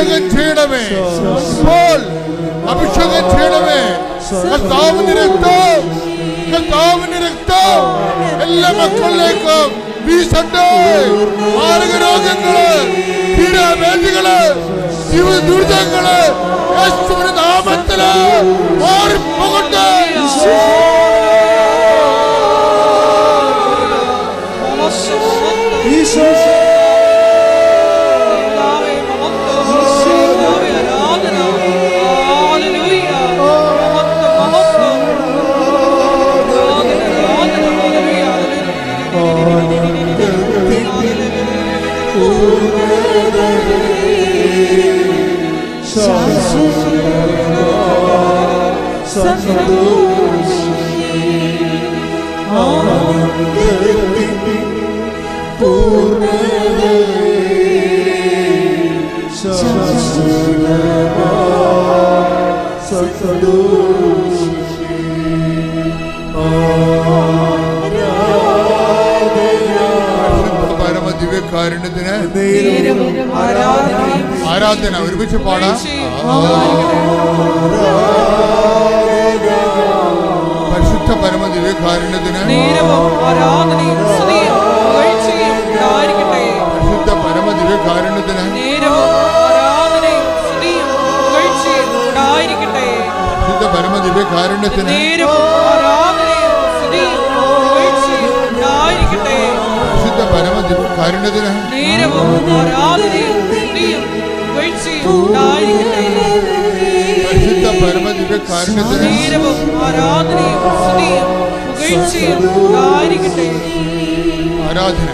അഭിഷേകം ചെയ്യണമേ. ഇപ്പോൾ അഭിഷേകം ചെയ്യണമേ. കർത്താവിന്റെ രക്തം കർത്താവിന്റെ രക്തം എല്ലാ മക്കളിലേക്കും വീശട്ടെ. മാരക രോഗങ്ങൾ തീരാവേദികൾ ജീവ ദുരിതങ്ങൾ യേശുവിന്റെ നാമത്തിൽ മാറിപ്പോകട്ടെ. ഈശോ പരമ കാരുണ്യത്തിന് ആരാധന. ഒരുമിച്ച് പാടാം. പരിശുദ്ധ പരമ ദിവ്യകാരുണ്യത്തിന് പരിശുദ്ധ പരമ ദിവ്യകാരുണ്യത്തിന് പരിശുദ്ധ പരമ ദിവ്യകാരുണ്യത്തിന് പരിശുദ്ധ പരമ ഉണ്ടായിരിക്കട്ടെ. പരിശുദ്ധ പരമ സ്തുതിയും ആരാധന.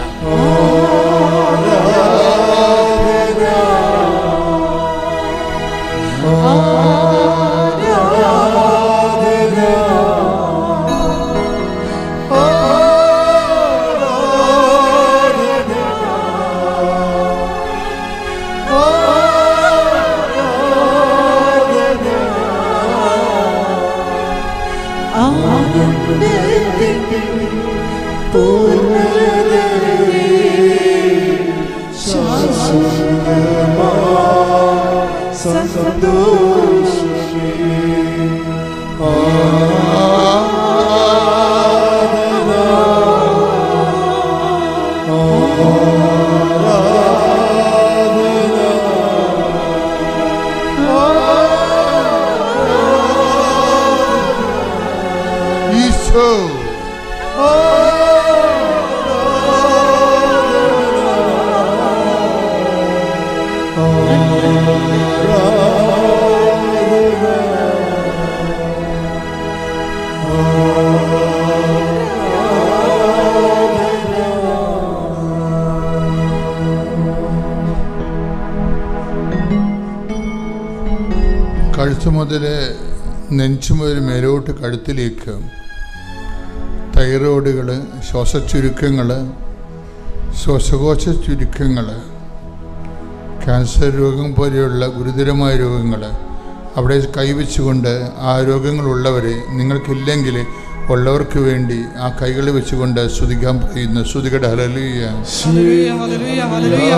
കഴുത്തിലേക്ക് തൈറോയിഡുകൾ ശ്വാസച്ചുരുക്കങ്ങൾ ശ്വാസകോശ ചുരുക്കങ്ങൾ ക്യാൻസർ രോഗം പോലെയുള്ള ഗുരുതരമായ രോഗങ്ങൾ അവിടെ കൈവച്ചുകൊണ്ട് ആ രോഗങ്ങളുള്ളവരെ നിങ്ങൾക്കില്ലെങ്കിൽ ഉള്ളവർക്ക് വേണ്ടി ആ കൈകൾ വെച്ചുകൊണ്ട് ശ്രുതിക്കാൻ പറയുന്നു ശ്രുതികട ഹലലിയ ഹല്ലേലൂയ,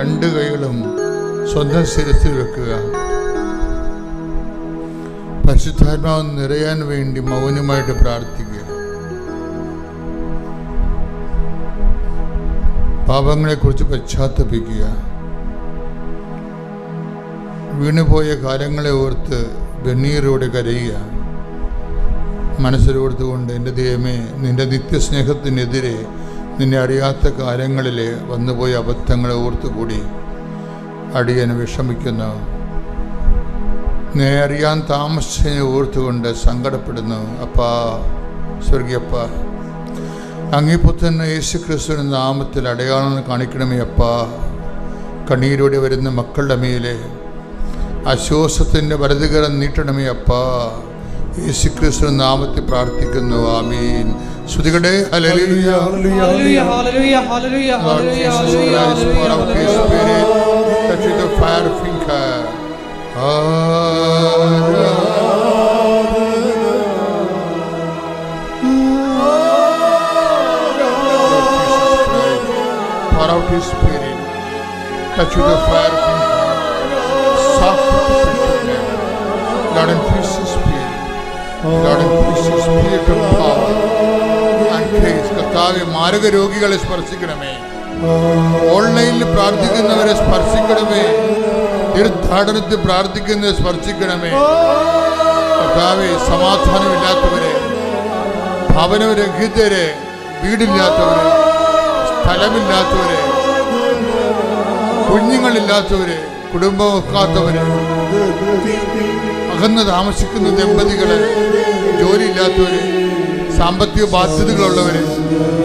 രണ്ട് കൈകളും സ്വന്തം ശിരസിൽ വെക്കുക. പരിശുദ്ധാത്മാവ് നിറയാൻ വേണ്ടി മൗനമായിട്ട് പ്രാർത്ഥിക്കുക. പാപങ്ങളെക്കുറിച്ച് പശ്ചാത്തപിക്കുക. വീണുപോയ കാലങ്ങളെ ഓർത്ത് വെണ്ണീരോടെ കരയുക. മനസ്സിലോർത്തുകൊണ്ട് എന്റെ ദൈവമേ നിന്റെ നിത്യസ്നേഹത്തിനെതിരെ നിന്നെ അറിയാത്ത കാലങ്ങളിൽ വന്നുപോയ അബദ്ധങ്ങളെ ഓർത്തുകൂടി അടിയന് വിഷമിക്കുന്നു. നീ അറിയാൻ താമസിച്ചതിനെ ഓർത്തുകൊണ്ട് സങ്കടപ്പെടുന്നു. അപ്പാ സ്വർഗീയപ്പ അങ്ങിപ്പുത്തൻ യേശു ക്രിസ്തുവിന്റെ നാമത്തിൽ അടയാളം കാണിക്കണമേ അപ്പാ. കണ്ണീരോടെ വരുന്ന മക്കളുടെ മേലെ അശ്വാസത്തിന്റെ വലതുകരം നീട്ടണമേ അപ്പാ. യേശു ക്രിസ്തു നാമത്തെ പ്രാർത്ഥിക്കുന്നു ആമീൻ ശ്രുതികടെ Pour out his spirit, touch with the fire, soft, Lord, and Grace. കർത്താവെ മാരക രോഗികളെ സ്പർശിക്കണമേ. ഓൺലൈനിൽ പ്രാർത്ഥിക്കുന്നവരെ സ്പർശിക്കണമേ. തീർത്ഥാടനത്തിൽ പ്രാർത്ഥിക്കുന്നവരെ സ്പർശിക്കണമേ. കർത്താവെ സമാധാനമില്ലാത്തവരെ ഭവനരഹിതരെ വീടില്ലാത്തവരെ സ്ഥലമില്ലാത്തവരെ കുഞ്ഞുങ്ങളില്ലാത്തവരെ കുടുംബം വെക്കാത്തവരെ അകന്ന് താമസിക്കുന്ന ദമ്പതികളെ ജോലിയില്ലാത്തവരെ സാമ്പത്തിക ബാധ്യതകളുള്ളവര്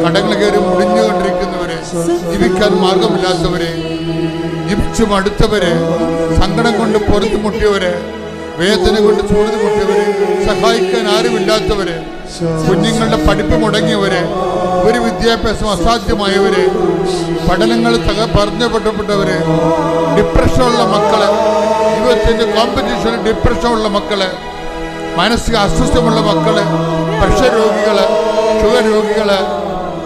കടങ്ങൾ കയറി മുടിഞ്ഞുകൊണ്ടിരിക്കുന്നവരെ ജീവിക്കാൻ മാർഗമില്ലാത്തവരെ ജീവിച്ചു മടുത്തവരെ സങ്കടം കൊണ്ട് പുറത്തു മുട്ടിയവരെ വേദന കൊണ്ട് ചൂടുന്നു മുട്ടിയവരെ സഹായിക്കാൻ ആരുമില്ലാത്തവരെ കുഞ്ഞുങ്ങളുടെ പഠിപ്പ് മുടങ്ങിയവരെ ഒരു വിദ്യാഭ്യാസം അസാധ്യമായവരെ പഠനങ്ങൾ തക പറഞ്ഞപ്പെട്ടവരെ ഡിപ്രഷനുള്ള മക്കളെ ജീവിതത്തിന്റെ കോമ്പറ്റീഷൻ ഡിപ്രഷനുള്ള മക്കളെ മാനസിക അസ്വസ്ഥമുള്ള മക്കൾ പ്രഷർ രോഗികൾ ഷുഗർ രോഗികൾ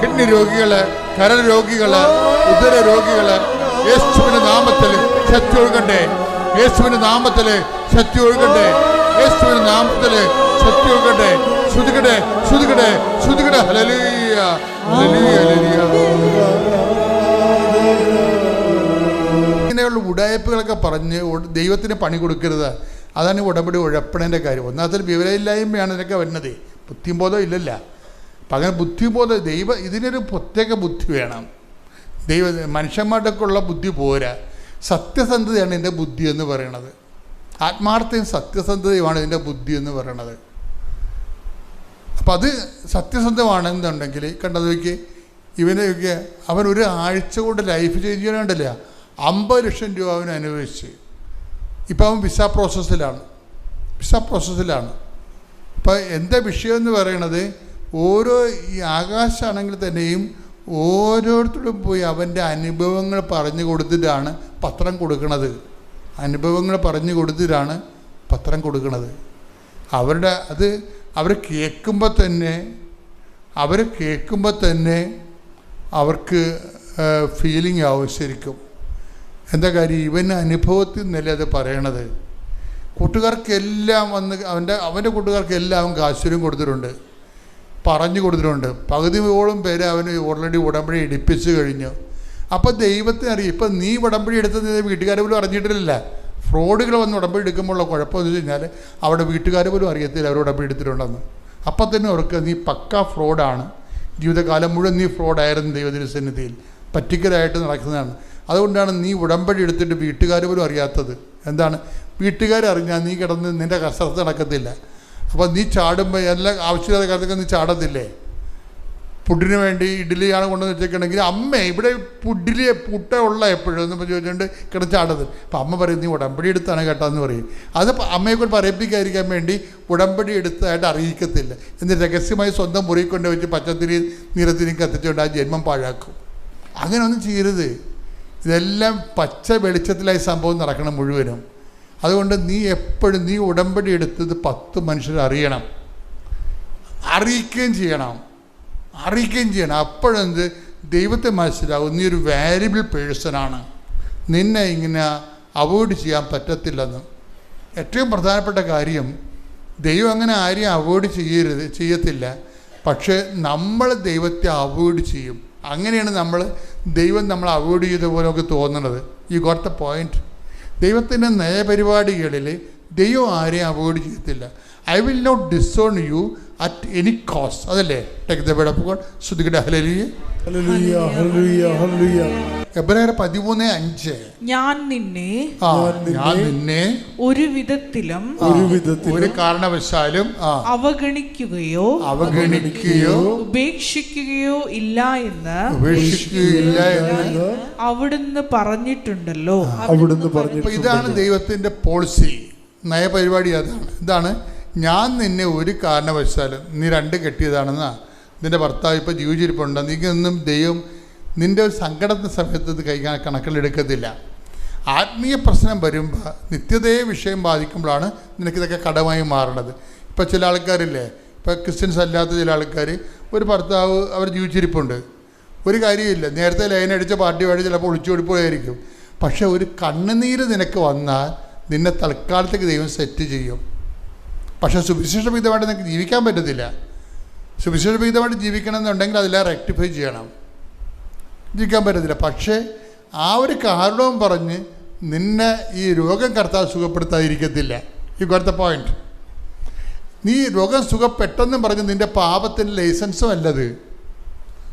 കിഡ്നി രോഗികൾ കരൾ രോഗികൾ ഉദര രോഗികൾ യേശുവിന്റെ നാമത്തിൽ ശക്തി ഒഴുകട്ടെ. യേശുവിന്റെ നാമത്തിൽ ശക്തി ഒഴുകട്ടെ. യേശുവിന്റെ നാമത്തിൽ ശക്തി ഒഴുകട്ടെ. ശ്രുതികട്ടെ ശ്രുതികട്ടെ ശ്രുതികട്ടെ ഹല്ലേലൂയ ഹല്ലേലൂയ ഹലലിയ ഇങ്ങനെയുള്ള ഉടായ്പകളൊക്കെ പറഞ്ഞ് ദൈവത്തിന് പണി കൊടുക്കരുത്. അതാണ് ഉടമ്പടി ഉഴപ്പണേന്റെ കാര്യം. ഒന്നാമത്തെ വിവരമില്ലായ്മയാണ് ഇതിനൊക്കെ വരുന്നത്. ബുദ്ധിബോധം ഇല്ലല്ല. അപ്പം അങ്ങനെ ബുദ്ധിബോധം ദൈവ ഇതിനൊരു പ്രത്യേക ബുദ്ധി വേണം. ദൈവ മനുഷ്യന്മാരുടെയൊക്കെ ഉള്ള ബുദ്ധി പോരാ. സത്യസന്ധതയാണ് ഇതിന്റെ ബുദ്ധി എന്ന് പറയണത്. ആത്മാർത്ഥയും സത്യസന്ധതയുമാണ് ഇതിന്റെ ബുദ്ധി എന്ന് പറയണത്. അപ്പം അത് സത്യസന്ധമാണെന്നുണ്ടെങ്കിൽ കണ്ടത് നോക്കി ഇവനെയൊക്കെ അവൻ ഒരു ആഴ്ച കൊണ്ട് ലൈഫ് ചേഞ്ച് ചെയ്യാനുണ്ടല്ല അമ്പത് ലക്ഷം രൂപ അവന് അനുഭവിച്ച്. ഇപ്പം അവൻ വിസ പ്രോസസ്സിലാണ് വിസ പ്രോസസ്സിലാണ് ഇപ്പം എന്റെ വിഷയം എന്ന് പറയണത്? ഓരോ ഈ ആകാശമാണെങ്കിൽ തന്നെയും ഓരോരുത്തരും പോയി അവന്റെ അനുഭവങ്ങൾ പറഞ്ഞു കൊടുത്തിട്ടാണ് പത്രം കൊടുക്കുന്നത് അനുഭവങ്ങൾ പറഞ്ഞു കൊടുത്തിട്ടാണ് പത്രം കൊടുക്കുന്നത് അവരുടെ അത് അവർ കേൾക്കുമ്പോൾ തന്നെ അവർ കേൾക്കുമ്പോൾ തന്നെ അവർക്ക് ഫീലിംഗ് ആവും ശരിക്കും. എന്താ കാര്യം? ഇവന് അനുഭവത്തിൽ നിന്നല്ലേ അത് പറയണത്. കൂട്ടുകാർക്കെല്ലാം വന്ന് അവന്റെ അവന്റെ കൂട്ടുകാർക്കെല്ലാം അവൻ കൊടുത്തിട്ടുണ്ട്. പറഞ്ഞു കൊടുത്തിട്ടുണ്ട്. പകുതിയോളം പേര് അവന് ഓൾറെഡി ഉടമ്പടി ഇടിപ്പിച്ചു കഴിഞ്ഞു. അപ്പോൾ ദൈവത്തിന് അറിയാം. ഇപ്പം നീ ഉടമ്പടി എടുത്തത് വീട്ടുകാരെ പോലും അറിഞ്ഞിട്ടില്ല ഫ്രോഡുകൾ വന്ന് ഉടമ്പടി എടുക്കുമ്പോഴുള്ള കുഴപ്പമെന്ന് വെച്ച് കഴിഞ്ഞാൽ അവിടെ വീട്ടുകാർ പോലും അറിയത്തില്ല അവർ ഉടമ്പടി എടുത്തിട്ടുണ്ടെന്ന്. അപ്പം തന്നെ അവർക്ക് നീ പക്ക ഫ്രോഡാണ്. ജീവിതകാലം മുഴുവൻ നീ ഫ്രോഡായിരുന്നു ദൈവതിരുസന്നിധിയിൽ പറ്റിക്കലായിട്ട് നടക്കുന്നതാണ്. അതുകൊണ്ടാണ് നീ ഉടമ്പടി എടുത്തിട്ട് വീട്ടുകാർ പോലും അറിയാത്തത്. എന്താണ്? വീട്ടുകാർ അറിഞ്ഞാൽ നീ കിടന്ന് നിന്റെ കസരത്ത് നടക്കത്തില്ല. അപ്പോൾ നീ ചാടുമ്പോൾ എല്ലാ ആവശ്യമില്ലാത്ത കാലത്തൊക്കെ നീ ചാടത്തില്ലേ? പുഡിന് വേണ്ടി ഇഡ്ഡലിയാണ് കൊണ്ടുവന്ന് വെച്ചേക്കണമെങ്കിൽ അമ്മ ഇവിടെ പുഡിലി പുട്ട ഉള്ള എപ്പോഴും എന്ന് ചോദിച്ചുകൊണ്ട് കിടച്ചാടത് ചാടത് അപ്പം അമ്മ പറയും നീ ഉടമ്പടി എടുത്താണ് കേട്ടാന്ന് പറയും. അത് അമ്മയെക്കൊണ്ട് അമ്മയെ പറയിപ്പിക്കാതിരിക്കാൻ വേണ്ടി ഉടമ്പടി എടുത്തതായിട്ട് അറിയിക്കത്തില്ല. എന്നിട്ട് രഹസ്യമായി സ്വന്തം മുറി കൊണ്ട് വെച്ച് പച്ചത്തിരി നിറത്തിരി കത്തിച്ചുകൊണ്ട് ആ ജന്മം പാഴാക്കും. അങ്ങനെ ഒന്നും ചെയ്യരുത്. ഇതെല്ലാം പച്ച വെളിച്ചത്തിലായി സംഭവം നടക്കണം മുഴുവനും. അതുകൊണ്ട് നീ എപ്പോഴും നീ ഉടമ്പടി എടുത്തത് പത്ത് മനുഷ്യർ അറിയണം. അറിയിക്കുകയും ചെയ്യണം. അറിയിക്കുകയും ചെയ്യണം. അപ്പോഴെന്ത്? ദൈവത്തെ മനസ്സിലാവും. നീ ഒരു വാല്യബിൾ പേഴ്സണാണ് നിന്നെ ഇങ്ങനെ അവോയ്ഡ് ചെയ്യാൻ പറ്റത്തില്ലെന്ന്. ഏറ്റവും പ്രധാനപ്പെട്ട കാര്യം ദൈവം അങ്ങനെ ആരെയും അവോയ്ഡ് ചെയ്യരുത് ചെയ്യത്തില്ല. പക്ഷേ നമ്മൾ ദൈവത്തെ അവോയ്ഡ് ചെയ്യും. അങ്ങനെയാണ് നമ്മൾ ദൈവം നമ്മൾ അവോയ്ഡ് ചെയ്ത പോലെ തോന്നുന്നത് ഈ ഗോട്ട് ദ പോയിന്റ് ദൈവത്തിന്റെ നയപരിപാടികളിൽ ദൈവം ആരെയും അവോയ്ഡ് ചെയ്യത്തില്ല. I will not disown you at any cost അതല്ലേ? Take the bed of God ശ്രുതികട ഹലലിയെ ഹല്ലേലൂയ ഹല്ലേലൂയ. എബ്രായർ പതിമൂന്ന് അഞ്ച്. ഞാൻ നിന്നെ ഞാൻ നിന്നെ ഒരു വിധത്തിലും ഒരു വിധത്തിൽ ഒരു കാരണവശാലും അവഗണിക്കുകയോ അവഗണിക്കുകയോ ഉപേക്ഷിക്കുകയോ ഇല്ല എന്ന് ഉപേക്ഷിക്കുകയില്ല എന്ന് അവിടുന്ന് പറഞ്ഞിട്ടുണ്ടല്ലോ. അവിടുന്ന് പറഞ്ഞു ഇതാണ് ദൈവത്തിന്റെ പോളിസി നയപരിപാടി അതാണ്. ഇതാണ് ഞാൻ നിന്നെ ഒരു കാരണവശാലും നീ രണ്ട് കെട്ടിയതാണെന്നാ. നിന്റെ ഭർത്താവ് ഇപ്പൊ ജീവിച്ചിരിപ്പുണ്ട്. നീക്കൊന്നും ദൈവം നിന്റെ ഒരു സങ്കടത്തിന് സമയത്ത് ഇത് കൈകാ കണക്കിലെടുക്കത്തില്ല. ആത്മീയ പ്രശ്നം വരുമ്പോൾ നിത്യതയെ വിഷയം ബാധിക്കുമ്പോഴാണ് നിനക്കിതൊക്കെ കടമായി മാറണത്. ഇപ്പോൾ ചില ആൾക്കാരില്ലേ? ഇപ്പോൾ ക്രിസ്ത്യൻസ് അല്ലാത്ത ചില ആൾക്കാർ ഒരു ഭർത്താവ് അവർ ജീവിച്ചിരിപ്പുണ്ട്. ഒരു കാര്യമില്ല. നേരത്തെ ലൈൻ അടിച്ച പാർട്ടി വഴി ചിലപ്പോൾ ഒളിച്ചോടിപ്പോയായിരിക്കും പക്ഷെ ഒരു കണ്ണുനീര് നിനക്ക് വന്നാൽ നിന്നെ തൽക്കാലത്തേക്ക് ദൈവം സെറ്റ് ചെയ്യും. പക്ഷേ സുവിശേഷവിധമായിട്ട് നിനക്ക് ജീവിക്കാൻ പറ്റത്തില്ല. സുവിശേഷവിധമായിട്ട് ജീവിക്കണം എന്നുണ്ടെങ്കിൽ അതെല്ലാം റെക്ടിഫൈ ചെയ്യണം. ജീവിക്കാൻ പറ്റത്തില്ല. പക്ഷേ ആ ഒരു കാരണവും പറഞ്ഞ് നിന്നെ ഈ രോഗം കർത്താവ് സുഖപ്പെടുത്താതിരിക്കത്തില്ല. ഈ കൊടുത്ത പോയിന്റ് നീ രോഗം സുഖപ്പെട്ടെന്നും പറഞ്ഞ് നിന്റെ പാപത്തിന്റെ ലൈസൻസും അല്ലത്.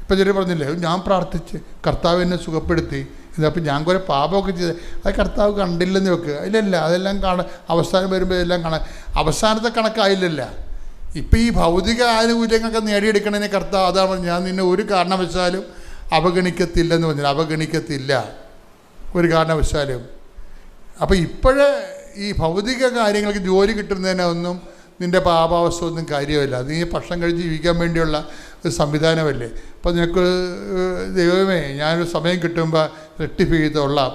ഇപ്പം ചെറിയ പറഞ്ഞില്ലേ ഞാൻ പ്രാർത്ഥിച്ച് കർത്താവ് എന്നെ സുഖപ്പെടുത്തി. ഇതപ്പം ഞാൻ കുറേ പാപമൊക്കെ ചെയ്ത്. അത് കർത്താവ് കണ്ടില്ലെന്ന് വെക്കുക ഇല്ലല്ല അതെല്ലാം കാണ അവസാനം വരുമ്പോൾ ഇതെല്ലാം കാണാൻ അവസാനത്തെ കണക്കായില്ലല്ല. ഇപ്പം ഈ ഭൗതിക ആനുകൂല്യങ്ങളൊക്കെ നേടിയെടുക്കണതിന് കർത്താവ് അതാണ് ഞാൻ നിന്നെ ഒരു കാരണവശാലും അവഗണിക്കത്തില്ലെന്ന് പറഞ്ഞാൽ അവഗണിക്കത്തില്ല. ഒരു കാരണവശാലും. അപ്പോൾ ഇപ്പോഴേ ഈ ഭൗതിക കാര്യങ്ങൾക്ക് ജോലി കിട്ടുന്നതിനൊന്നും നിന്റെ പാപാവസ്ഥ ഒന്നും കാര്യമില്ല. നീ ഭക്ഷണം കഴിച്ച് ജീവിക്കാൻ വേണ്ടിയുള്ള ഒരു സംവിധാനമല്ലേ. അപ്പോൾ നിനക്ക് ദൈവമേ ഞാനൊരു സമയം കിട്ടുമ്പോൾ റെക്ടിഫൈ ചെയ്തോളാം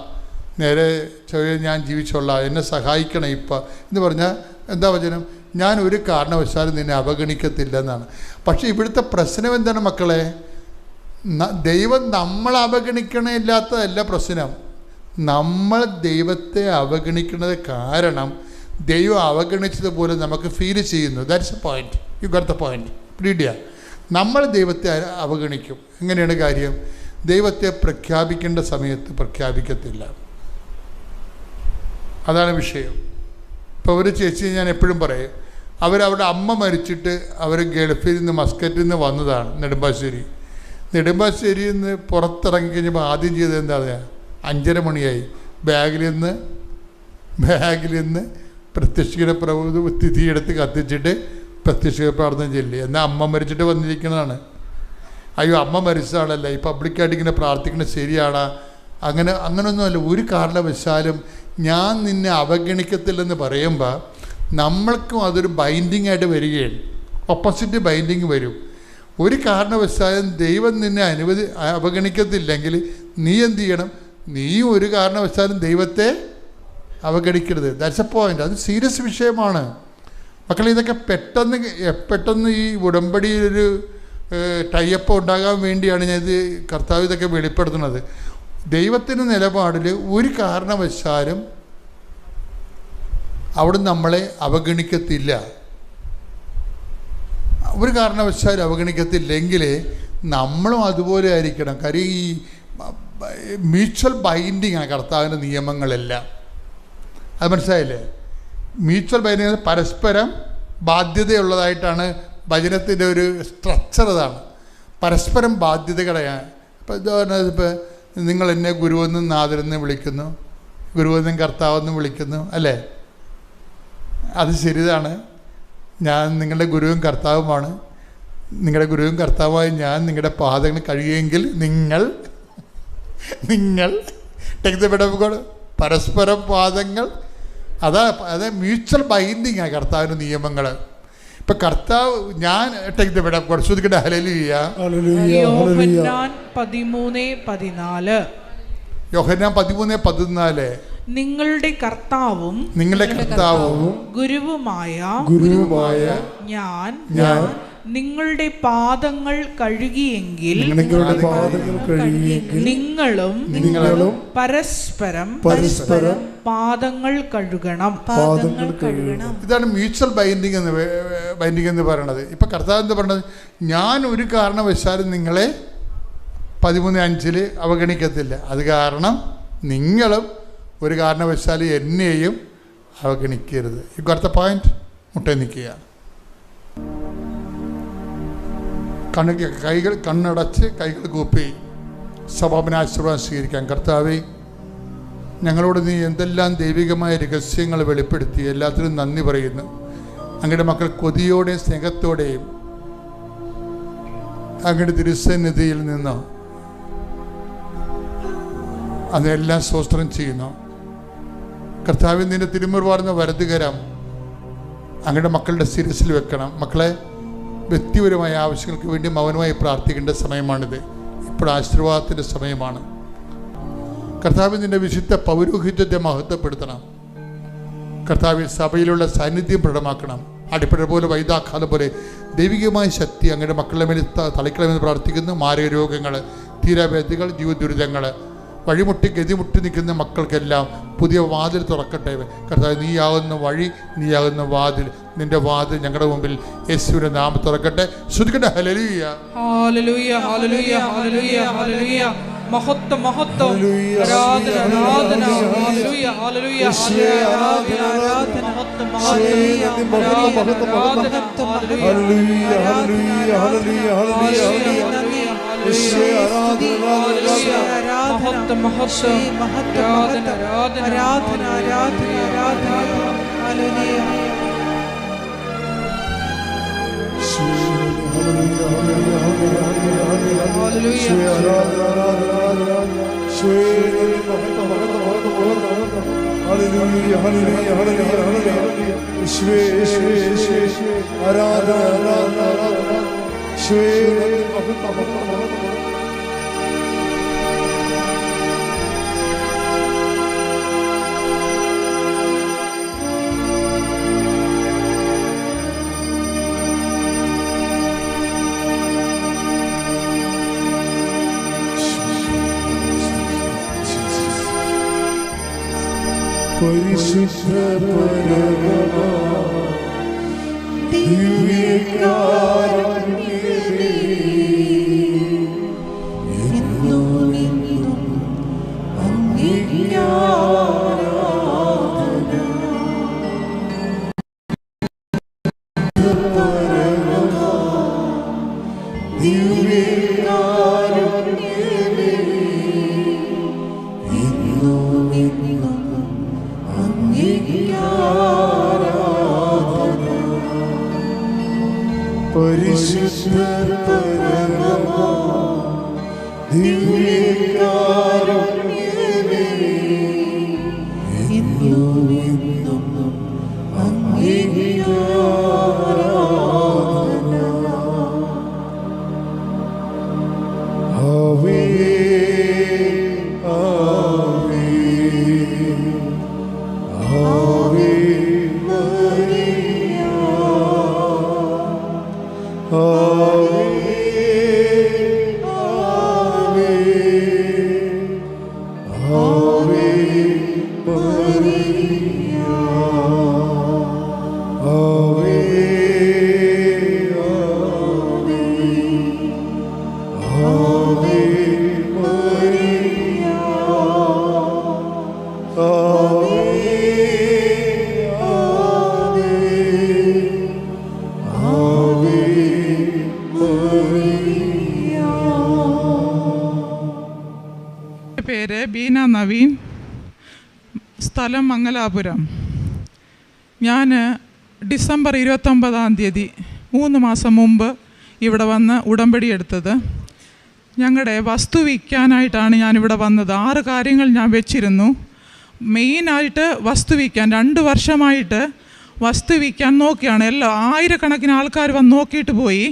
നേരെ ചെറിയ ഞാൻ ജീവിച്ചോളാം എന്നെ സഹായിക്കണം ഇപ്പോൾ എന്ന് പറഞ്ഞാൽ എന്താ വചനം? ഞാൻ ഒരു കാരണവശാലും നിന്നെ അവഗണിക്കത്തില്ല എന്നാണ് പക്ഷേ ഇവിടുത്തെ പ്രശ്നം എന്താണ് മക്കളെ? ദൈവം നമ്മൾ അവഗണിക്കണില്ലാത്തതല്ല പ്രശ്നം. നമ്മൾ ദൈവത്തെ അവഗണിക്കുന്നത് കാരണം ദൈവം അവഗണിച്ചതുപോലെ നമുക്ക് ഫീൽ ചെയ്യുന്നു. That's a point you got the point പിടിയ നമ്മൾ ദൈവത്തെ അവഗണിക്കും. എങ്ങനെയാണ് കാര്യം? ദൈവത്തെ പ്രഖ്യാപിക്കേണ്ട സമയത്ത് പ്രഖ്യാപിക്കത്തില്ല. അതാണ് വിഷയം. ഇപ്പോൾ ഒരു ചേച്ചി ഞാൻ എപ്പോഴും പറയും അവരവരുടെ അമ്മ മരിച്ചിട്ട് അവർ ഗൾഫിൽ നിന്ന് മസ്കറ്റിൽ നിന്ന് വന്നതാണ് നെടുമ്പാശ്ശേരി. നെടുമ്പാശ്ശേരിയിൽ നിന്ന് പുറത്തിറങ്ങി കഴിഞ്ഞപ്പോൾ ആദ്യം ചെയ്തത് എന്താ പറയുക അഞ്ചര മണിയായി. ബാഗിൽ നിന്ന് ബാഗിൽ നിന്ന് പ്രത്യക്ഷിക്കുന്ന പ്രഭു തിഥിയെടുത്ത് കത്തിച്ചിട്ട് പ്രത്യക്ഷിക പ്രാർത്ഥന ചൊല്ലി എന്നാൽ അമ്മ മരിച്ചിട്ട് വന്നിരിക്കുന്നതാണ്. അയ്യോ അമ്മ മരിച്ചതാണല്ല ഈ പബ്ലിക്കായിട്ട് ഇങ്ങനെ പ്രാർത്ഥിക്കുന്നത് ശരിയാണ് അങ്ങനെ അങ്ങനെയൊന്നുമല്ല ഒരു കാരണവശാലും ഞാൻ നിന്നെ അവഗണിക്കത്തില്ലെന്ന് പറയുമ്പോൾ നമ്മൾക്കും അതൊരു ബൈൻഡിങ് ആയിട്ട് വരികയാണ്. ഓപ്പോസിറ്റ് ബൈൻഡിങ് വരും. ഒരു കാരണവശാലും ദൈവം നിന്നെ അനുവദി അവഗണിക്കത്തില്ലെങ്കിൽ നീ എന്ത് ചെയ്യണം? നീയും ഒരു കാരണവശാലും ദൈവത്തെ അവഗണിക്കരുത്. ദാറ്റ്സ് എ പോയിന്റ് അത് സീരിയസ് വിഷയമാണ്. മക്കളെ ഇതൊക്കെ പെട്ടെന്ന് പെട്ടെന്ന് ഈ ഉടമ്പടിയിലൊരു ടൈപ്പ് ഉണ്ടാകാൻ വേണ്ടിയാണ് ഞാൻ ഇത് കർത്താവ് ഇതൊക്കെ വെളിപ്പെടുത്തുന്നത്. ദൈവത്തിന്റെ നിലപാടിൽ ഒരു കാരണവശാലും അവിടെ നമ്മളെ അവഗണിക്കത്തില്ല. ഒരു കാരണവശാലും അവഗണിക്കത്തില്ലെങ്കിൽ നമ്മളും അതുപോലെ ആയിരിക്കണം. കാര്യം ഈ മ്യൂച്വൽ ബൈൻഡിങ് ആണ് കർത്താവിന്റെ നിയമങ്ങളെല്ലാം. അത് മനസ്സിലായില്ലേ? മ്യൂച്വൽ ബൈൻഡിങ് പരസ്പരം ബാധ്യതയുള്ളതായിട്ടാണ് ഭജനത്തിന്റെ ഒരു സ്ട്രക്ചർ അതാണ്. പരസ്പരം ബാധ്യതകളെയാണ് ഇപ്പോൾ ഇപ്പോൾ നിങ്ങൾ എന്നെ ഗുരുവെന്നും നാഥരെന്ന് വിളിക്കുന്നു. ഗുരുവെന്നും കർത്താവെന്നും വിളിക്കുന്നു അല്ലേ? അത് ശരിതാണ്. ഞാൻ നിങ്ങളുടെ ഗുരുവും കർത്താവുമാണ്. നിങ്ങളുടെ ഗുരുവും കർത്താവുമായി ഞാൻ നിങ്ങളുടെ പാദങ്ങൾ കഴിയുമെങ്കിൽ നിങ്ങൾ നിങ്ങൾ take the bed of God പരസ്പരം പാദങ്ങൾ അതാ അത് മ്യൂച്വൽ ബൈൻഡിങ് ആണ് കർത്താവിന്റെ നിയമങ്ങൾ. ഇപ്പം കർത്താവ് ഞാൻ take the bed of God ശ്രദ്ധിക്കട്ടെ ഹലലിയ പതിമൂന്ന് പതിനാല്. യോഹന്നാൻ പതിമൂന്ന് പതിനാല്. നിങ്ങളുടെ കർത്താവും നിങ്ങളുടെ കർത്താവും ഗുരുവുമായ ഗുരുവുമായ ഞാൻ ഞാൻ നിങ്ങളുടെ പാദങ്ങൾ കഴുകിയെങ്കിൽ നിങ്ങളുടെ പാദങ്ങൾ കഴുകിയെങ്കിൽ നിങ്ങളും നിങ്ങളും പരസ്പരം പരസ്പരം പാദങ്ങൾ കഴുകണം. പാദങ്ങൾ കഴുകണം. ഇതാണ് മ്യൂച്വൽ ബൈൻഡിങ് എന്ന് ബൈൻഡിങ് എന്ന് പറയണത്. ഇപ്പൊ കർത്താവ് എന്താ പറയണത് ഞാൻ ഒരു കാരണവശാലും നിങ്ങളെ പതിമൂന്ന് അഞ്ചിൽ അവഗണിക്കത്തില്ല. അത് കാരണം നിങ്ങളും ഒരു കാരണവശാലും എന്നെയും അവഗണിക്കരുത് ഈ അടുത്ത പോയിന്റ് മുട്ട നിൽക്കുകയാണ് കണ്ണു കൈകൾ കണ്ണടച്ച് കൈകൾ കൂപ്പി. സ്വഭാവന ആശീർവാദം സ്വീകരിക്കാം കർത്താവേ ഞങ്ങളോട് നീ എന്തെല്ലാം ദൈവികമായ രഹസ്യങ്ങൾ വെളിപ്പെടുത്തി എല്ലാത്തിനും നന്ദി പറയുന്നു. അങ്ങയുടെ മക്കൾ കൊതിയോടെയും സ്നേഹത്തോടെയും അങ്ങയുടെ തിരുസന്നിധിയിൽ നിന്ന് അതെല്ലാം സ്വസ്ത്രം ചെയ്യുന്നു. കർത്താവിൽ നിന്റെ തിരുമുറുവാർന്ന വരതുകരം അങ്ങയുടെ മക്കളുടെ ശിരസിൽ വെക്കണം. മക്കളെ വ്യക്തിപരമായ ആവശ്യങ്ങൾക്ക് വേണ്ടി മൗനമായി പ്രാർത്ഥിക്കേണ്ട സമയമാണിത്. ഇപ്പോൾ ആശീർവാദത്തിന്റെ സമയമാണ്. കർത്താവ് നിന്റെ വിശുദ്ധ പൗരോഹിത്യത്തെ മഹത്വപ്പെടുത്തണം. കർത്താവിൽ സഭയിലുള്ള സാന്നിധ്യം പ്രകടമാക്കണം. അടിപ്പഴ പോലെ വൈദാഖാലം പോലെ ദൈവികമായ ശക്തി അങ്ങയുടെ മക്കളുടെ മേൽ തളിക്കണമെന്ന് പ്രാർത്ഥിക്കുന്നു. മാരക രോഗങ്ങൾ തീരാവേദികൾ ജീവദുരിതങ്ങൾ വഴിമുട്ടി ഗതിമുട്ടി നിൽക്കുന്ന മക്കൾക്കെല്ലാം പുതിയ വാതിൽ തുറക്കട്ടെ. കർത്താവ് നീയാകുന്ന വഴി നീയാകുന്ന വാതിൽ. നിന്റെ വാതിൽ ഞങ്ങളുടെ മുമ്പിൽ യേശുവിന്റെ നാമം തുറക്കട്ടെ. ശ്രുതിക്കട്ടെ ഹലലൂയ ഹലലൂയ ഹലലൂയ ഹലലൂയ ഹലലൂയ മഹത്വം മഹത്വം. ആരാധന ആരാധന. ഹല്ലേലൂയ. ഹല്ലേലൂയ ആരാധന ആരാധന മഹത്വം മഹത്വം. ആരാധന ആരാധന ഹല്ലേലൂയ ഹല്ലേലൂയ ഹല്ലേലൂയ ഹല്ലേലൂയ. യേശുവേ ആരാധന ആരാധന മഹത്വം മഹത്വം ആരാധന ആരാധന ആരാധന ആരാധന ആരാധന ഹല്ലേലൂയ യേശുവേ ആരാധന ആരാധന ആരാധന യേശുവേ പേര് ബീന നവീൻ. സ്ഥലം മംഗലാപുരം. ഞാൻ ഡിസംബർ ഇരുപത്തൊമ്പതാം തീയതി മൂന്ന് മാസം മുമ്പ് ഇവിടെ വന്ന് ഉടമ്പടി എടുത്തത്. ഞങ്ങളുടെ വസ്തു വിൽക്കാനായിട്ടാണ് ഞാനിവിടെ വന്നത്. ആറ് കാര്യങ്ങൾ ഞാൻ വെച്ചിരുന്നു. മെയിനായിട്ട് വസ്തു വിൽക്കാൻ രണ്ട് വർഷമായിട്ട് വസ്തു വിൽക്കാൻ നോക്കിയാണ്. എല്ലാ ആയിരക്കണക്കിന് ആൾക്കാർ വന്ന് നോക്കിയിട്ട് പോയി.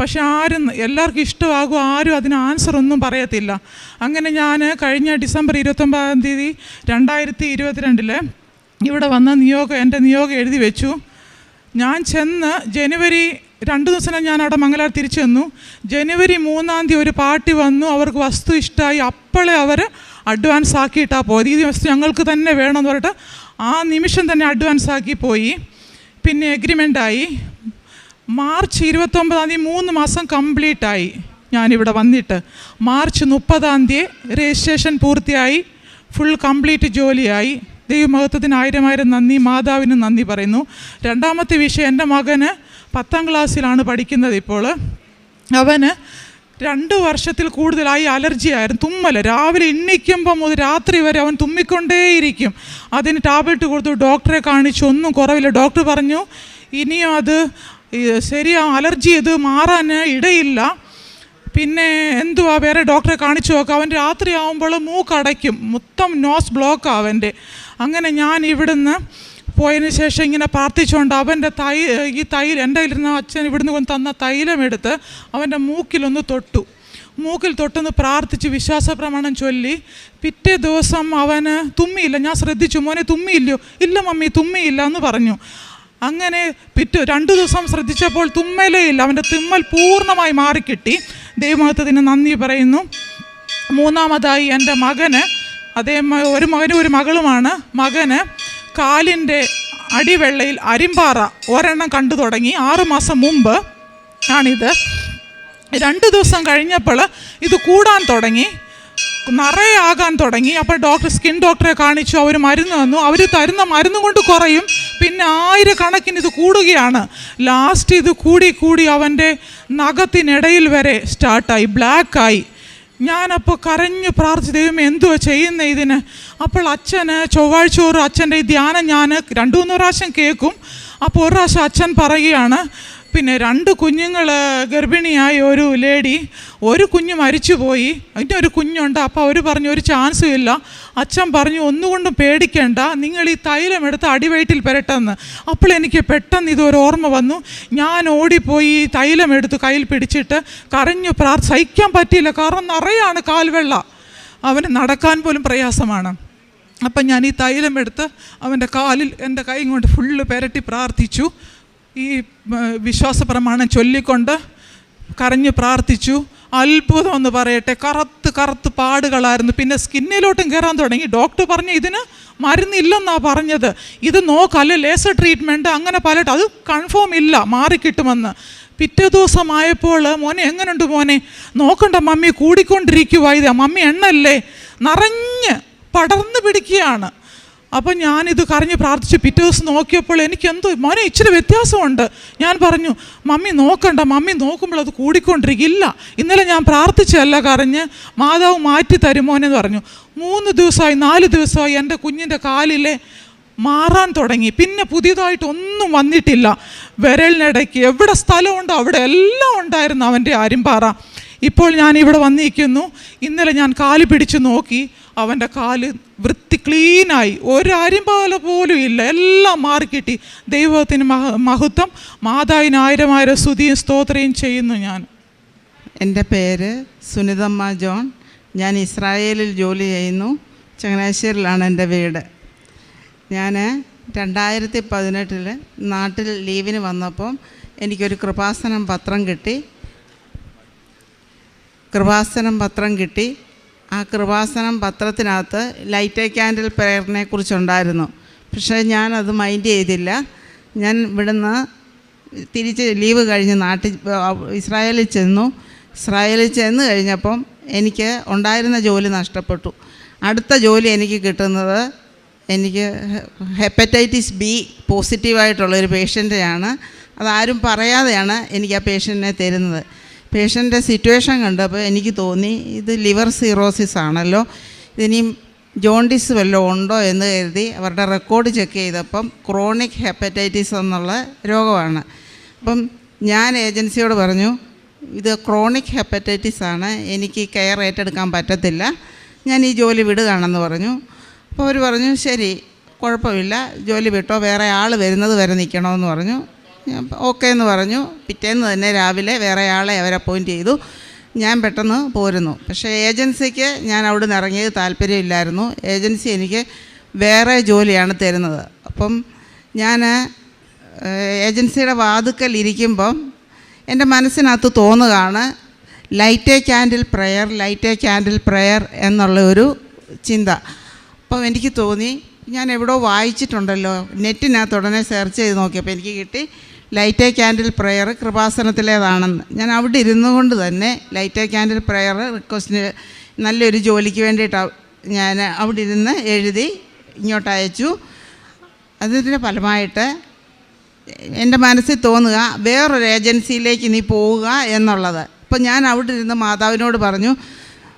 പക്ഷെ ആരും എല്ലാവർക്കും ഇഷ്ടമാകും ആരും അതിന് ആൻസർ ഒന്നും പറയത്തില്ല. അങ്ങനെ ഞാൻ കഴിഞ്ഞ ഡിസംബർ ഇരുപത്തൊമ്പതാം തീയതി രണ്ടായിരത്തി ഇരുപത്തിരണ്ടിൽ ഇവിടെ വന്ന നിയോഗം എന്റെ നിയോഗം എഴുതി വെച്ചു. ഞാൻ ചെന്ന് ജനുവരി രണ്ട് ദിവസം ഞാൻ അവിടെ മംഗലാർ തിരിച്ചു ചെന്നു. ജനുവരി മൂന്നാം തീയതി ഒരു പാർട്ടി വന്നു. അവർക്ക് വസ്തു ഇഷ്ടമായി. അപ്പോഴേ അവർ അഡ്വാൻസ് ആക്കിയിട്ടാണ് പോയത്. ഈ വസ്തു ഞങ്ങൾക്ക് തന്നെ വേണമെന്ന് പറഞ്ഞിട്ട് ആ നിമിഷം തന്നെ അഡ്വാൻസ് ആക്കി പോയി. പിന്നെ എഗ്രിമെന്റായി മാർച്ച് ഇരുപത്തൊമ്പതാം തീയതി മൂന്ന് മാസം കംപ്ലീറ്റ് ആയി. ഞാനിവിടെ വന്നിട്ട് മാർച്ച് മുപ്പതാം തീയതി രജിസ്ട്രേഷൻ പൂർത്തിയായി. ഫുൾ കംപ്ലീറ്റ് ജോലിയായി. ദൈവമഹത്വത്തിന് ആയിരം ആയിരം നന്ദി മാതാവിന് നന്ദി പറയുന്നു. രണ്ടാമത്തെ വിഷയം എന്റെ മകന് പത്താം ക്ലാസ്സിലാണ് പഠിക്കുന്നത് ഇപ്പോൾ. അവന് രണ്ട് വർഷത്തിൽ കൂടുതലായി അലർജി ആയിരുന്നു തുമ്മൽ രാവിലെ എണ്ണിക്കുമ്പോൾ മുതൽ രാത്രി വരെ അവൻ തുമ്മിക്കൊണ്ടേയിരിക്കും. അതിന് ടാബ്ലറ്റ് കൊടുത്തു. ഡോക്ടറെ കാണിച്ചു. ഒന്നും കുറവില്ല. ഡോക്ടർ പറഞ്ഞു ഇനിയും അത് ശരിയാ അലർജി ഇത് മാറാൻ ഇടയില്ല. പിന്നെ എന്തുവാ? വേറെ ഡോക്ടറെ കാണിച്ചു നോക്കാം. അവൻ രാത്രി ആകുമ്പോൾ മൂക്കടയ്ക്കും. മൊത്തം നോസ് ബ്ലോക്കാണ് അവന്റെ. അങ്ങനെ ഞാൻ ഇവിടുന്ന് പോയതിന് ശേഷം ഇങ്ങനെ പ്രാർത്ഥിച്ചുകൊണ്ട് അവന്റെ തൈ ഈ തൈൽ എന്റെ കയ്യിലിരുന്ന അച്ഛൻ ഇവിടുന്ന് കൊണ്ട് തന്ന തൈലമെടുത്ത് അവന്റെ മൂക്കിലൊന്ന് തൊട്ടു. മൂക്കിൽ തൊട്ടൊന്ന് പ്രാർത്ഥിച്ച് വിശ്വാസ പ്രമാണം ചൊല്ലി. പിറ്റേ ദിവസം അവന് തുമ്മിയില്ല. ഞാൻ ശ്രദ്ധിച്ചു മോനെ തുമ്മിയില്ലയോ? ഇല്ല മമ്മി തുമ്മിയില്ല എന്ന് പറഞ്ഞു. അങ്ങനെ പിറ്റേ രണ്ട് ദിവസം ശ്രദ്ധിച്ചപ്പോൾ തുമ്മലേ ഇല്ല. അവന്റെ തുമ്മൽ പൂർണമായി മാറിക്കിട്ടി. ദൈവമഹത്വത്തിന് നന്ദി പറയുന്നു. മൂന്നാമതായി എന്റെ മകന് അതേ ഒരു മകനും ഒരു മകളുമാണ്. മകന് കാലിന്റെ അടിവെള്ളയിൽ അരിമ്പാറ ഒരെണ്ണം കണ്ടു തുടങ്ങി. ആറുമാസം മുമ്പ് ആണിത്. രണ്ട് ദിവസം കഴിഞ്ഞപ്പോൾ ഇത് കൂടാൻ തുടങ്ങി നിറയെ ആകാൻ തുടങ്ങി. അപ്പോൾ ഡോക്ടർ സ്കിൻ ഡോക്ടറെ കാണിച്ചു. അവർ മരുന്ന് തന്നു. അവർ തരുന്ന മരുന്ന് കൊണ്ട് കുറയും. പിന്നെ ആയിരക്കണക്കിന് ഇത് കൂടുകയാണ്. ലാസ്റ്റ് ഇത് കൂടി കൂടി അവന്റെ നഖത്തിനിടയിൽ വരെ സ്റ്റാർട്ടായി ബ്ലാക്കായി ഞാനപ്പോൾ കരഞ്ഞു പ്രാർത്ഥിച്ചു ദൈവം എന്തുവാ ചെയ്യുന്നത് ഇതിന്? അപ്പോൾ അച്ഛന് ചൊവ്വാഴ്ച ഒരു അച്ഛന്റെ ഈ ധ്യാനം ഞാൻ രണ്ടു മൂന്ന് പ്രാവശ്യം കേൾക്കും. അപ്പോൾ ഒരു പ്രാവശ്യം അച്ഛൻ പറയുകയാണ് പിന്നെ രണ്ട് കുഞ്ഞുങ്ങൾ ഗർഭിണിയായ ഒരു ലേഡി ഒരു കുഞ്ഞ് മരിച്ചുപോയി. അതിന്റെ ഒരു കുഞ്ഞുണ്ട്. അപ്പോൾ അവർ പറഞ്ഞു ഒരു ചാൻസും ഇല്ല. അച്ഛൻ പറഞ്ഞു ഒന്നുകൊണ്ടും പേടിക്കേണ്ട. നിങ്ങൾ ഈ തൈലം എടുത്ത് അടിവയറ്റിൽ പെരട്ടെന്ന്. അപ്പോൾ എനിക്ക് പെട്ടെന്ന് ഇതൊരു ഓർമ്മ വന്നു. ഞാൻ ഓടിപ്പോയി ഈ തൈലം എടുത്ത് കയ്യിൽ പിടിച്ചിട്ട് കരഞ്ഞു പ്രാർ സഹിക്കാൻ പറ്റിയില്ല. കാരണം നിറയാണ് കാൽവെള്ള. അവന് നടക്കാൻ പോലും പ്രയാസമാണ്. അപ്പം ഞാൻ ഈ തൈലം എടുത്ത് അവന്റെ കാലിൽ എന്റെ കൈ കൊണ്ട് ഫുള്ള് പെരട്ടി പ്രാർത്ഥിച്ചു. ഈ വിശ്വാസപ്രമാണം വിശ്വാസ പ്രമാണം ചൊല്ലിക്കൊണ്ട് കരഞ്ഞ് പ്രാർത്ഥിച്ചു. അത്ഭുതം എന്ന് പറയട്ടെ. കറുത്ത് കറുത്ത് പാടുകളായിരുന്നു. പിന്നെ സ്കിന്നിലോട്ടും കയറാൻ തുടങ്ങി. ഡോക്ടർ പറഞ്ഞു ഇതിന് മരുന്നില്ലെന്നാണ് പറഞ്ഞത്. ഇത് നോക്കല്ല ലേസർ ട്രീറ്റ്മെന്റ് അങ്ങനെ പല അത് കൺഫേം ഇല്ല മാറിക്കിട്ടുമെന്ന്. പിറ്റേ ദിവസമായപ്പോൾ മോനെ എങ്ങനെയുണ്ട് മോനെ? നോക്കണ്ട മമ്മി കൂടിക്കൊണ്ടിരിക്കുവായി മമ്മി എണ്ണല്ലേ? നിറഞ്ഞ് പടർന്നു പിടിക്കുകയാണ്. അപ്പം ഞാനിത് കരഞ്ഞ് പ്രാർത്ഥിച്ച് പിറ്റേ ദിവസം നോക്കിയപ്പോൾ എനിക്ക് എന്തോ മോനെ ഇച്ചിരി വ്യത്യാസമുണ്ട്. ഞാൻ പറഞ്ഞു മമ്മി നോക്കണ്ട മമ്മി നോക്കുമ്പോൾ അത് കൂടിക്കൊണ്ടിരിക്കില്ല. ഇന്നലെ ഞാൻ പ്രാർത്ഥിച്ചല്ല കരഞ്ഞ് മാതാവ് മാറ്റി തരുമോനെന്ന് പറഞ്ഞു. മൂന്ന് ദിവസമായി നാല് ദിവസമായി എന്റെ കുഞ്ഞിന്റെ കാലിലെ മാറാൻ തുടങ്ങി. പിന്നെ പുതിയതായിട്ടൊന്നും വന്നിട്ടില്ല. വിരലിനിടയ്ക്ക് എവിടെ സ്ഥലമുണ്ടോ അവിടെ എല്ലാം ഉണ്ടായിരുന്നു അവന്റെ പാറ ഇപ്പോൾ ഞാൻ ഇവിടെ വന്നിരിക്കുന്നു. ഇന്നലെ ഞാൻ കാൽ പിടിച്ച് നോക്കി. അവന്റെ കാൽ വൃത്തി ക്ലീനായി. ഒരു പാല പോലും ഇല്ല. എല്ലാം മാറിക്കിട്ടി. ദൈവത്തിന് മഹ മഹത്വം. മാതാവിന് ആയിരം ആയിരം സ്തുതിയും സ്തോത്രയും ചെയ്യുന്നു ഞാൻ. എന്റെ പേര് സുനിതമ്മ ജോൺ. ഞാൻ ഇസ്രായേലിൽ ജോലി ചെയ്യുന്നു. ചങ്ങനാശ്ശേരിയിലാണ് എന്റെ വീട്. ഞാൻ രണ്ടായിരത്തി പതിനെട്ടിൽ നാട്ടിൽ ലീവിന് വന്നപ്പം എനിക്കൊരു കൃപാസനം പത്രം കിട്ടി. കൃപാസനം പത്രം കിട്ടി. ആ കൃപാസനം പത്രത്തിനകത്ത് ലൈറ്റ് ക്യാൻഡിൽ പ്രയറിനെ കുറിച്ചുണ്ടായിരുന്നു. പക്ഷേ ഞാനത് മൈൻഡ് ചെയ്തില്ല. ഞാൻ ഇവിടുന്ന് തിരിച്ച് ലീവ് കഴിഞ്ഞ് നാട്ടിൽ ഇസ്രായേലിൽ ചെന്നു. ഇസ്രായേലിൽ ചെന്ന് കഴിഞ്ഞപ്പം എനിക്ക് ഉണ്ടായിരുന്ന ജോലി നഷ്ടപ്പെട്ടു. അടുത്ത ജോലി എനിക്ക് കിട്ടുന്നത് എനിക്ക് ഹെപ്പറ്റൈറ്റിസ് ബി പോസിറ്റീവായിട്ടുള്ളൊരു പേഷ്യന്റെയാണ്. അതാരും പറയാതെയാണ് എനിക്ക് ആ പേഷ്യന്റിനെ തരുന്നത്. പേഷ്യന്റെ സിറ്റുവേഷൻ കണ്ടപ്പോൾ എനിക്ക് തോന്നി ഇത് ലിവർ സീറോസിസ് ആണല്ലോ. ഇതിനിയും ജോണ്ടിസ് വല്ലതും ഉണ്ടോ എന്ന് കരുതി അവരുടെ റെക്കോർഡ് ചെക്ക് ചെയ്തപ്പം ക്രോണിക് ഹെപ്പറ്റൈറ്റിസ് എന്നുള്ള രോഗമാണ്. അപ്പം ഞാൻ ഏജൻസിയോട് പറഞ്ഞു ഇത് ക്രോണിക് ഹെപ്പറ്റൈറ്റിസ് ആണ് എനിക്ക് കെയർ ഏറ്റെടുക്കാൻ പറ്റത്തില്ല. ഞാൻ ഈ ജോലി വിടുകയാണെന്ന് പറഞ്ഞു. അപ്പോൾ അവർ പറഞ്ഞു ശരി കുഴപ്പമില്ല. ജോലി വിട്ടോ വേറെ ആൾ വരുന്നത് വരെ നിൽക്കണമെന്ന് പറഞ്ഞു. ഓക്കെ എന്ന് പറഞ്ഞു. പിറ്റേന്ന് തന്നെ രാവിലെ വേറെ ആളെ അവർ അപ്പോയിന്റ് ചെയ്തു. ഞാൻ പെട്ടെന്ന് പോരുന്നു. പക്ഷേ ഏജൻസിക്ക് ഞാൻ അവിടെ നിന്ന് ഇറങ്ങിയത് താല്പര്യമില്ലായിരുന്നു. ഏജൻസി എനിക്ക് വേറെ ജോലിയാണ് തരുന്നത്. അപ്പം ഞാൻ ഏജൻസിയുടെ വാതുക്കൽ ഇരിക്കുമ്പം എന്റെ മനസ്സിനകത്ത് തോന്നുകയാണ് light a candle prayer light a candle prayer എന്നുള്ള ഒരു ചിന്ത. അപ്പം എനിക്ക് തോന്നി ഞാൻ എവിടെയോ വായിച്ചിട്ടുണ്ടല്ലോ നെറ്റിനകത്ത് ഉടനെ സെർച്ച് ചെയ്ത് നോക്കിയപ്പോൾ എനിക്ക് കിട്ടി. ലൈറ്റ് എ ക്യാൻഡിൽ പ്രയർ കൃപാസനത്തിലേതാണെന്ന്. ഞാൻ അവിടെ ഇരുന്നു കൊണ്ട് തന്നെ ലൈറ്റ് എ ക്യാൻഡിൽ പ്രയർ റിക്വസ്റ്റിന് നല്ലൊരു ജോലിക്ക് വേണ്ടിയിട്ടാണ് ഞാൻ അവിടെ ഇരുന്ന് എഴുതി ഇങ്ങോട്ട് അയച്ചു. അതിന്റെ ഫലമായിട്ട് എന്റെ മനസ്സിൽ തോന്നുക വേറൊരു ഏജൻസിയിലേക്ക് നീ പോവുക എന്നുള്ളത്. അപ്പം ഞാൻ അവിടെ ഇരുന്ന് മാതാവിനോട് പറഞ്ഞു